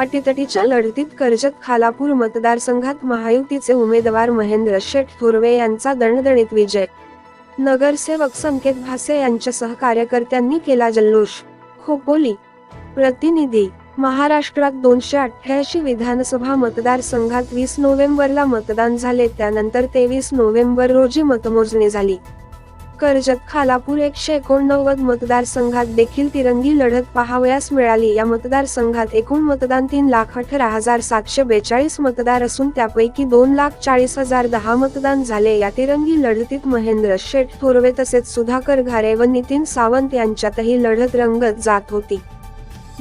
अटीतटीच्या लढतीत कर्जत खालापूर मतदारसंघात महायुतीचे उमेदवार महेंद्र शेठ थोरवे यांचा दणदणीत विजय. नगरसेवक संकेत भासे यांच्यासह कार्यकर्त्यांनी केला जल्लोष. खोपोली. प्रतिनिधी. महाराष्ट्रात दोनशे अठ्ठ्याऐंशी विधानसभा मतदारसंघात वीस नोव्हेंबरला मतदान झाले त्यानंतर तेवीस नोव्हेंबर रोजी मतमोजणी झाली. कर्जत खालापूर एकशे एकोणनव्वद मतदारसंघात देखील तिरंगी लढत पाहावयास मिळाली. या मतदारसंघात एकूण मतदान तीन लाख अठरा हजार सातशे बेचाळीस मतदार असून त्यापैकी दोन लाख चाळीस हजार दहा मतदान झाले. या तिरंगी लढतीत महेंद्र शेठ थोरवे तसेच सुधाकर घारे व नितीन सावंत यांच्यातही लढत रंगत जात होती.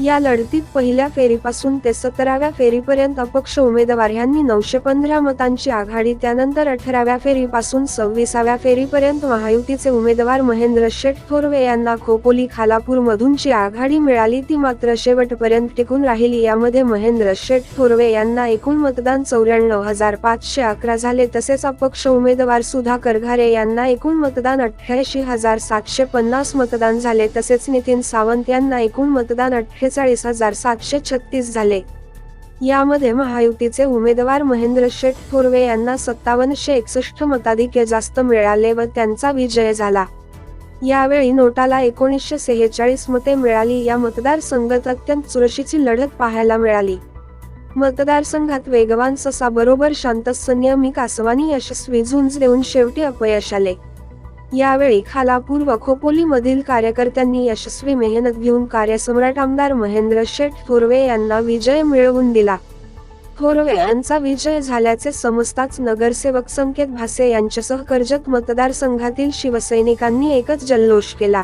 या लढतीत पहिल्या फेरीपासून ते सतराव्या फेरीपर्यंत अपक्ष उमेदवार यांनी नऊशे पंधरा मतांची आघाडी त्यानंतर अठराव्या फेरीपासून सव्वीसाव्या फेरीपर्यंत महायुतीचे उमेदवार महेंद्र शेठ थोरवे यांना खोपोली खालापूर मधूनची आघाडी मिळाली. ती मात्र शेवटपर्यंत टिकून राहिली. यामध्ये महेंद्र शेठ थोरवे यांना एकूण मतदान चौऱ्याण्णव हजार पाचशे अकरा झाले. तसेच अपक्ष उमेदवार सुधा करघारे यांना एकूण मतदान अठ्ठ्याऐंशी हजार सातशे पन्नास मतदान झाले. तसेच नितीन सावंत यांना एकूण मतदान अठ्ठेचाळीस हजार सातशे छत्तीस झाले. यामध्ये महायुतीचे उमेदवार महेंद्र शेठ थोरवे यांना सत्तावन्नशे एकसष्ट मताधिक्य जास्त मिळाले व त्यांचा विजय झाला. यावेळी नोटाला एकोणीसशे सेहेचाळीस मते मिळाली. या मतदारसंघात अत्यंत चुरशीची लढत पाहायला मिळाली. मतदारसंघात वेगवान ससा बरोबर शांत संयमी कासवानी यशस्वी झुंज देऊन शेवटी अपयश आले. यावेळी खालापूर व खोपोलीमधील कार्यकर्त्यांनी यशस्वी मेहनत घेऊन कार्यसम्राट आमदार महेंद्र शेठ थोरवे यांना विजय मिळवून दिला. थोरवे यांचा विजय झाल्याचे समजताच नगरसेवक संकेत भासे यांच्यासह कर्जत मतदारसंघातील शिवसैनिकांनी एकच जल्लोष केला.